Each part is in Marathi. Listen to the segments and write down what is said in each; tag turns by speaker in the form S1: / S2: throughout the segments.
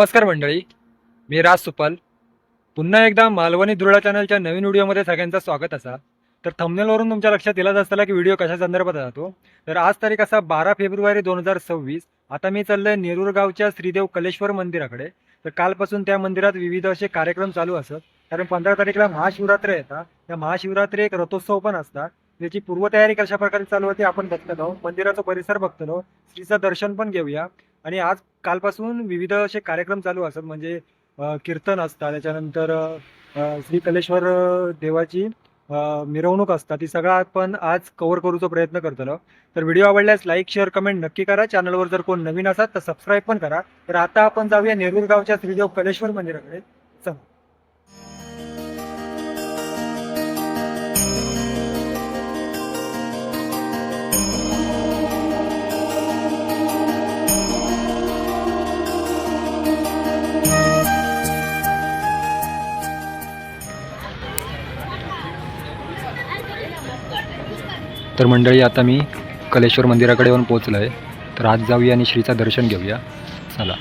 S1: नमस्कार मंडळी. मी राज सुपल. पुन्हा एकदा मालवणी दुर्डा चॅनलच्या नवीन व्हिडिओमध्ये सगळ्यांचं स्वागत असा. तर थंबनेलवरून तुमच्या लक्षात येलाच असताना की व्हिडिओ कशा संदर्भात राहतो. तर आज तारीख असा बारा फेब्रुवारी दोन हजार सव्वीस. आता मी चाललंय नेरुरगावच्या श्रीदेव कलेश्वर मंदिराकडे. तर कालपासून त्या मंदिरात विविध असे कार्यक्रम चालू असत. कारण पंधरा तारीखला महाशिवरात्र येतात त्या महाशिवरात्री एक रथोत्सव पण असतात. त्याची पूर्वतयारी कशा प्रकारे चालू होती आपण बघतलो मंदिराचा परिसर बघतलो श्रीचं दर्शन पण घेऊया. आणि आज कालपासून विविध असे कार्यक्रम चालू असतात. म्हणजे कीर्तन असतात. त्याच्यानंतर श्री कलेश्वर देवाची मिरवणूक असतात. ती सगळा आपण आज कव्हर करूचा प्रयत्न करतलो. तर व्हिडिओ आवडल्यास लाईक शेअर कमेंट नक्की करा. चॅनलवर जर कोण नवीन असाल तर सबस्क्राईब पण करा. तर आता आपण जाऊया नेरूर गावच्या श्रीदेव कलेश्वर मंदिराकडे. तर मंडळी आता मी कलेश्वर मंदिराकडे येऊन पोचलो आहे तर आज जाऊया आणि श्रीचं दर्शन घेऊया. चला.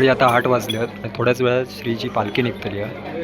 S1: मंडळी आता आठ वाजल्यात थोड्याच वेळात श्रीची पालखी निघतली आहे.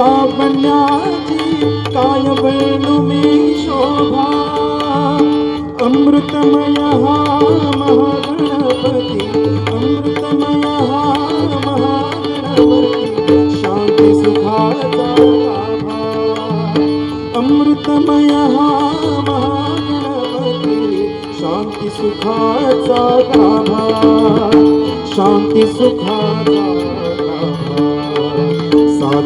S2: पुण्याची काय वर्णु मी शोभा। अमृतमय हा महागणपती अमृतमय हा महागणपती शांती सुखाचा अमृतमय हा महागणपती शांती सुखाचा गाभा। शांती सुखाचा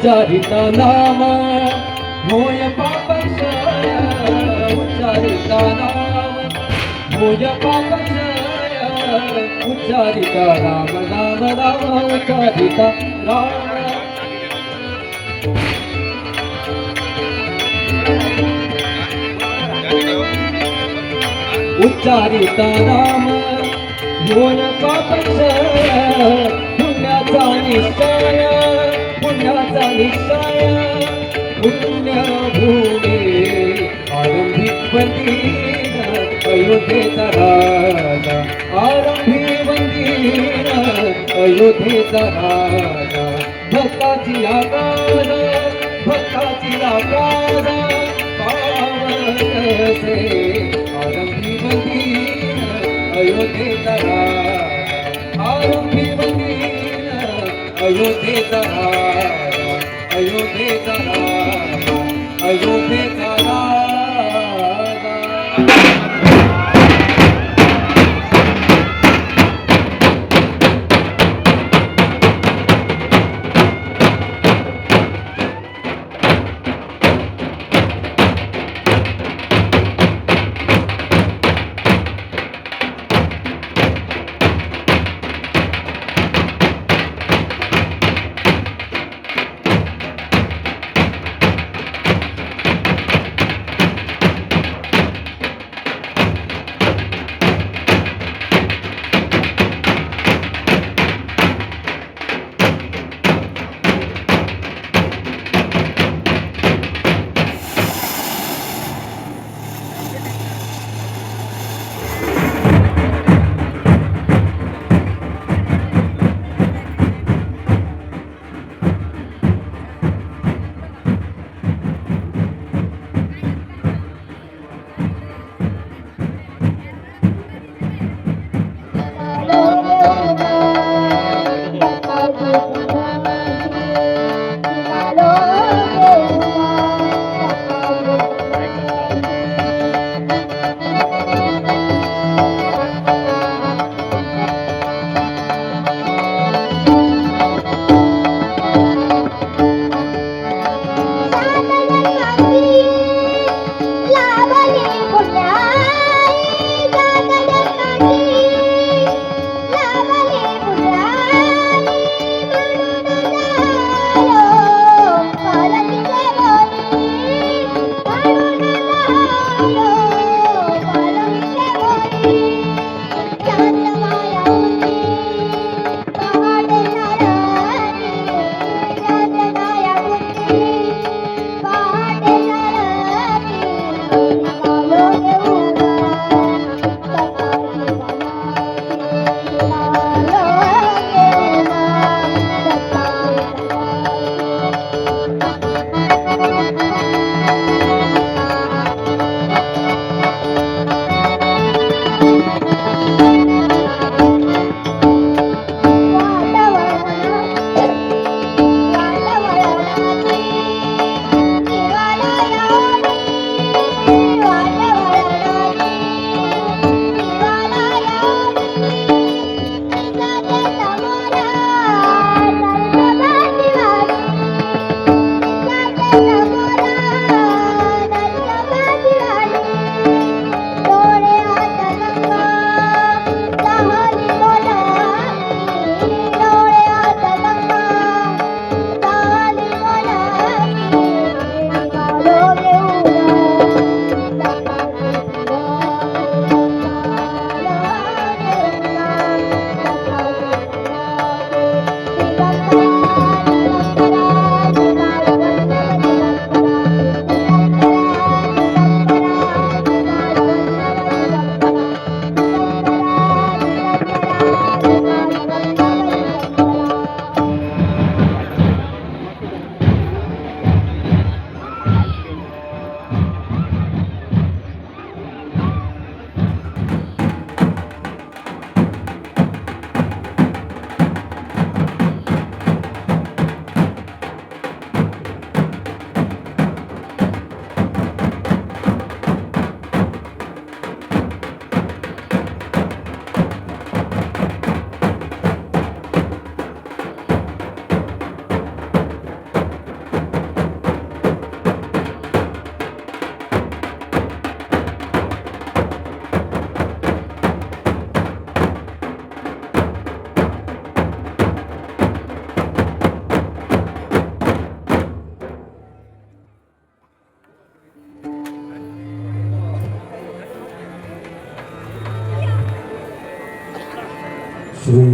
S3: उच्चारिता नाम होय पापक्षय उच्चारिता नाम होय पापक्षय उच्चारिता राम नाम राम उच्चारित राम उच्चारित नाम होय पापक्षय पुण्याचा निश्चय पुण्याचा निश्चय पुण्य भूमी आरंभी बंदीन अयोध्येचा राजा आरंभी बंदीन अयोध्येचा राजा. भक्ताची आकाश भक्ताची आकाश पावन से आरंभी बंदीन अयोध्येचा राजा. आरंभी बंदीन अयोध्येचा राजा. अयोध्येचा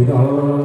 S2: Oh.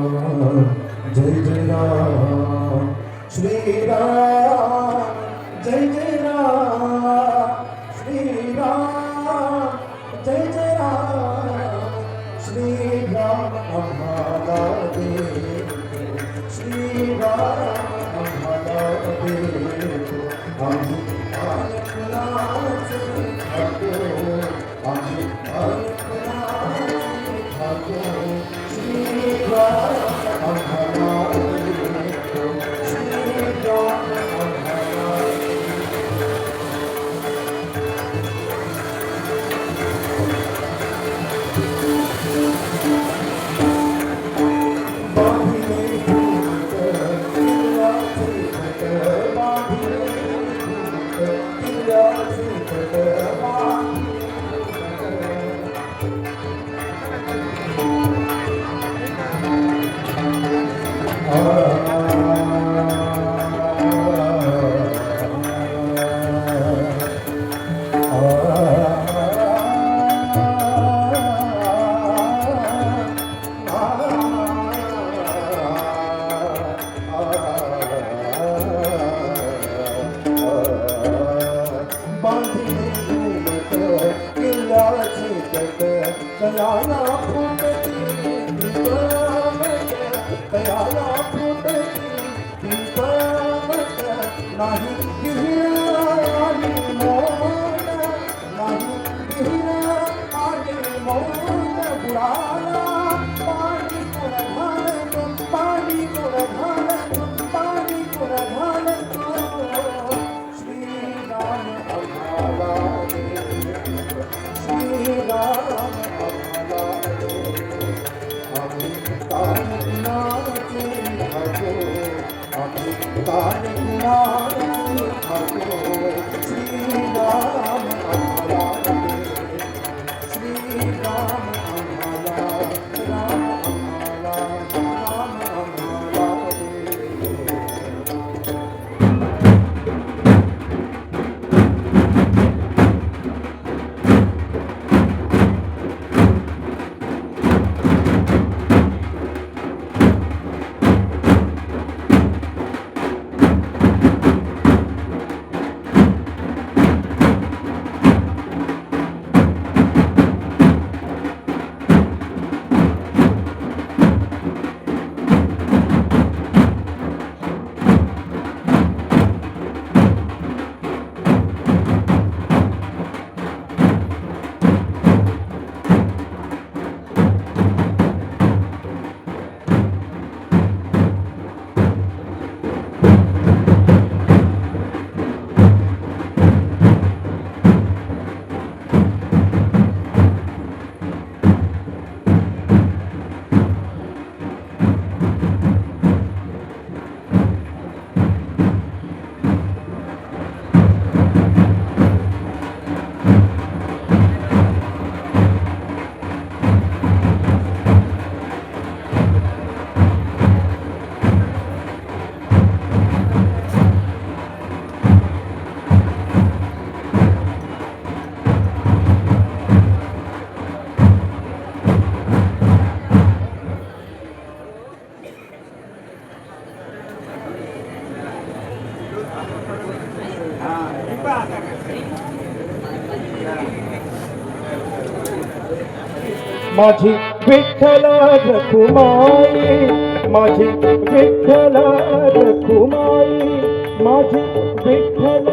S4: माझी विठ्ठल रखुमाई माझी विठ्ठल रखुमाई माझी विठ्ठल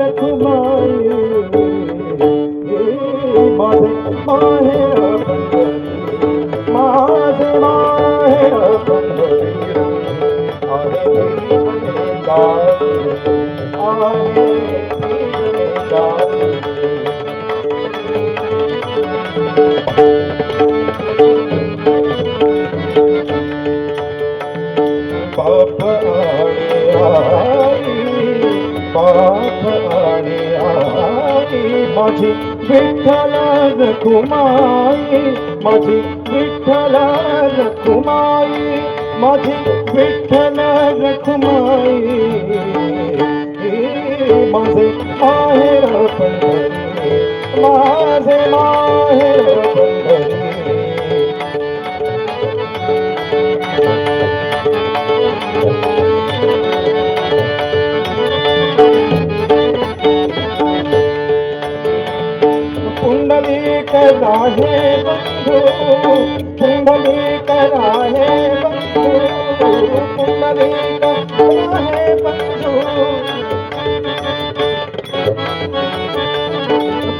S4: रखुमाई. माझे माहेर माझे माहेर आहे. माझी विठ्ठला रखुमाई माझी विठ्ठला रखुमाई माझी विठ्ठला रखुमाई माझे आहे
S3: राहे बंधू कुंडलिक राहे बंधू कुंडलिक राहे बंधू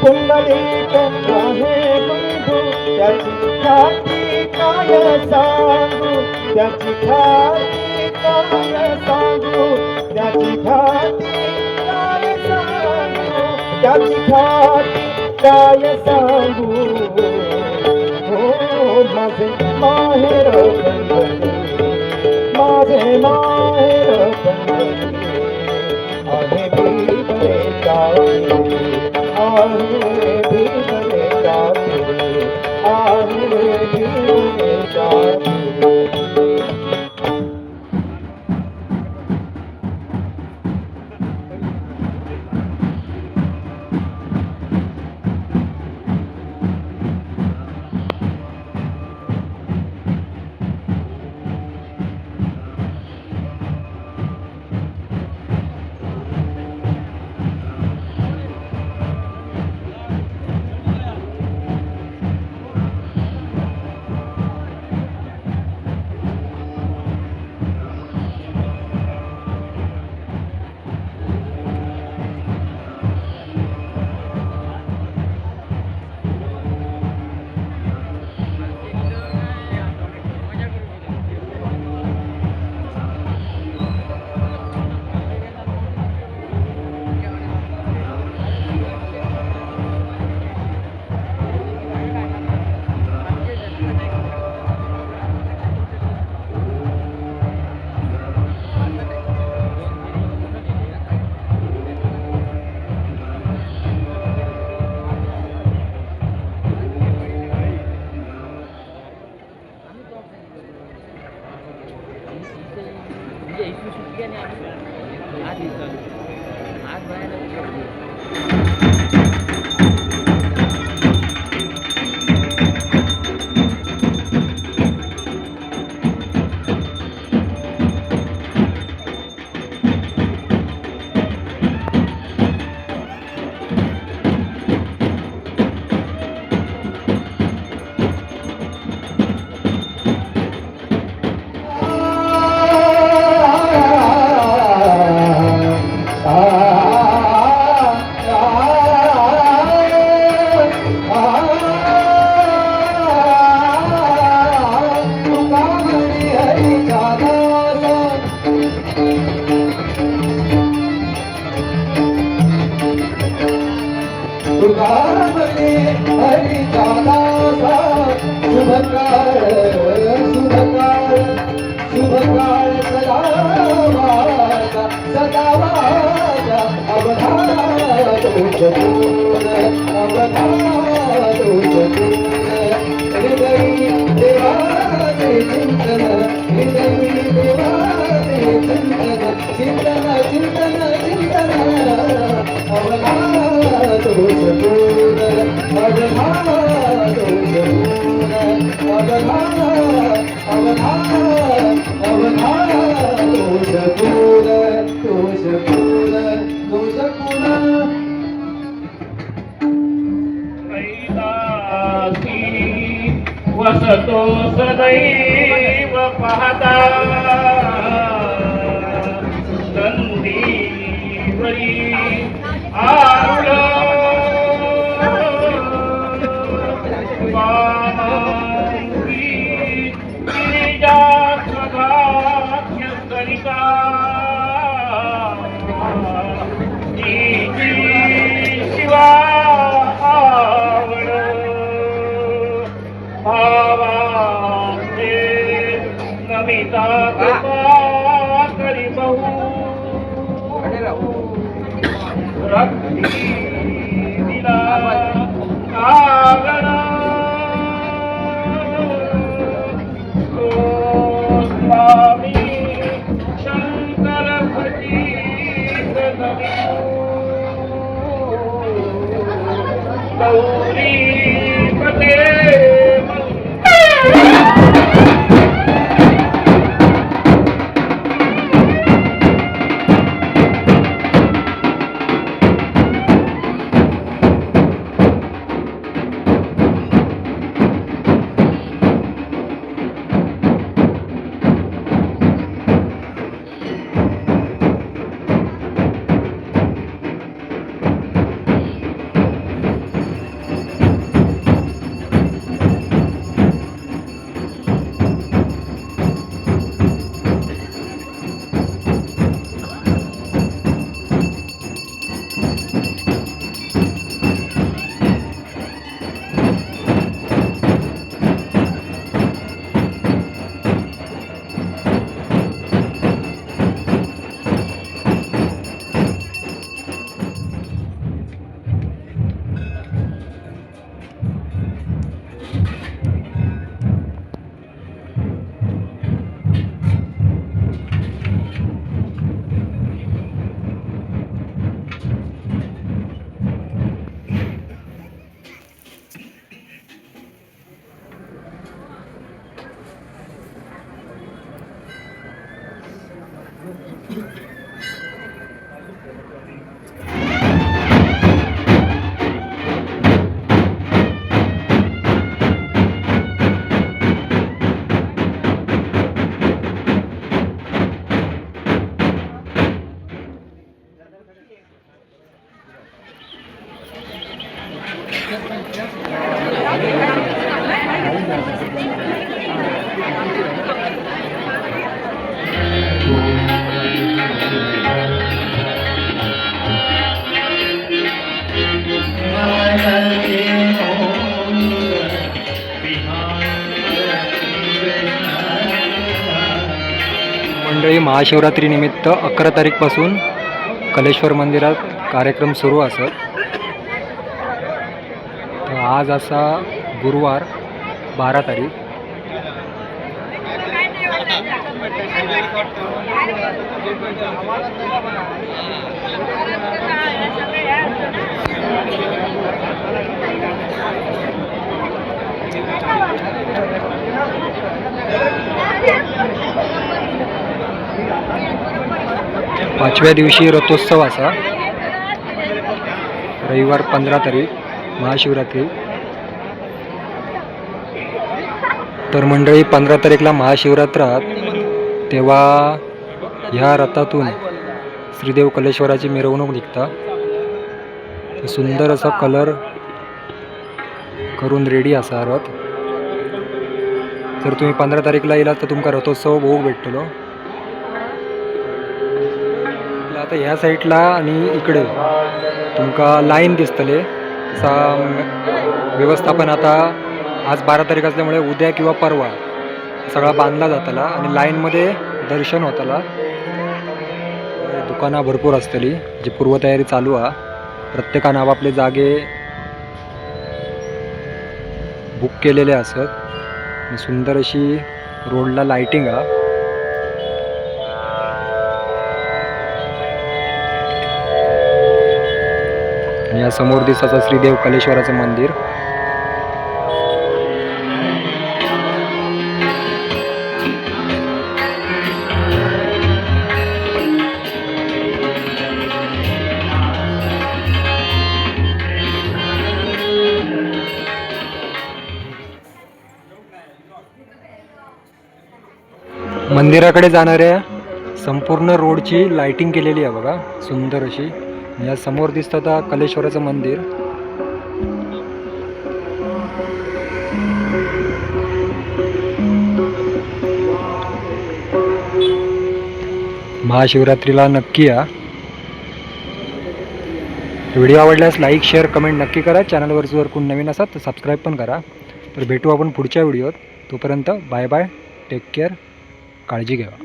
S3: कुंडलिक राहे बंधू त्याची ख्याती काय सांगू त्याची ख्याती काय सांगू त्याची ख्याती काय सांगू त्याची ख्याती
S2: महिमी भेटा हले बेटा आ
S3: शुभकाळ शुभकाळ शुभकाळ सदा माझा सदा माझा दोष दूर दोष दूर हृदयी चिंतन हृदयी देवाचे दोष दूर दोष
S5: वसतो सदैव पाहता. नंदीवरी
S1: आ महाशिवरात्रीनिमित्त अकरा तारीखपासून कलेश्वर मंदिरात कार्यक्रम सुरू असत. तर आज असा गुरुवार बारा तारीख. पाचव्या दिवशी रथोत्सव असा. रविवार पंधरा तारीख महाशिवरात्री. तर मंडळी पंधरा तारीखला महाशिवरात्रात तेव्हा ह्या रथातून श्रीदेव कलेश्वराची मिरवणूक निघता. सुंदर असा कलर करून रेडी असा रथ. जर तुम्ही पंधरा तारीखला येलात तर तुमका रथोत्सव बघूक भेटतलो. आता ह्या साईडला आणि इकडे तुमका लाईन दिसतले. तसा व्यवस्थापन आता आज बारा तारीख असल्यामुळे उद्या किंवा परवा सगळा बांधला जातला आणि लाईनमध्ये दर्शन होताला. दुकानं भरपूर असतली जी पूर्वतयारी चालू हा प्रत्येकानं आपापले जागे बुक केलेले असत. सुंदर अशी रोडला लाईटिंग हा या समोर दिसाचं श्रीदेव कलेश्वराचं मंदिर. मंदिराकडे जाणाऱ्या संपूर्ण रोडची लाइटिंग केलेली आहे बघा सुंदर अशी. या समोर दिसतं आता कलेश्वराचं मंदिर. महाशिवरात्रीला नक्की या. व्हिडिओ आवडल्यास लाईक शेअर कमेंट नक्की करा. चॅनलवर जर कोण नवीन असाल तर सबस्क्राईब पण करा. तर भेटू आपण पुढच्या व्हिडिओत. तोपर्यंत बाय बाय टेक केअर काळजी घ्या.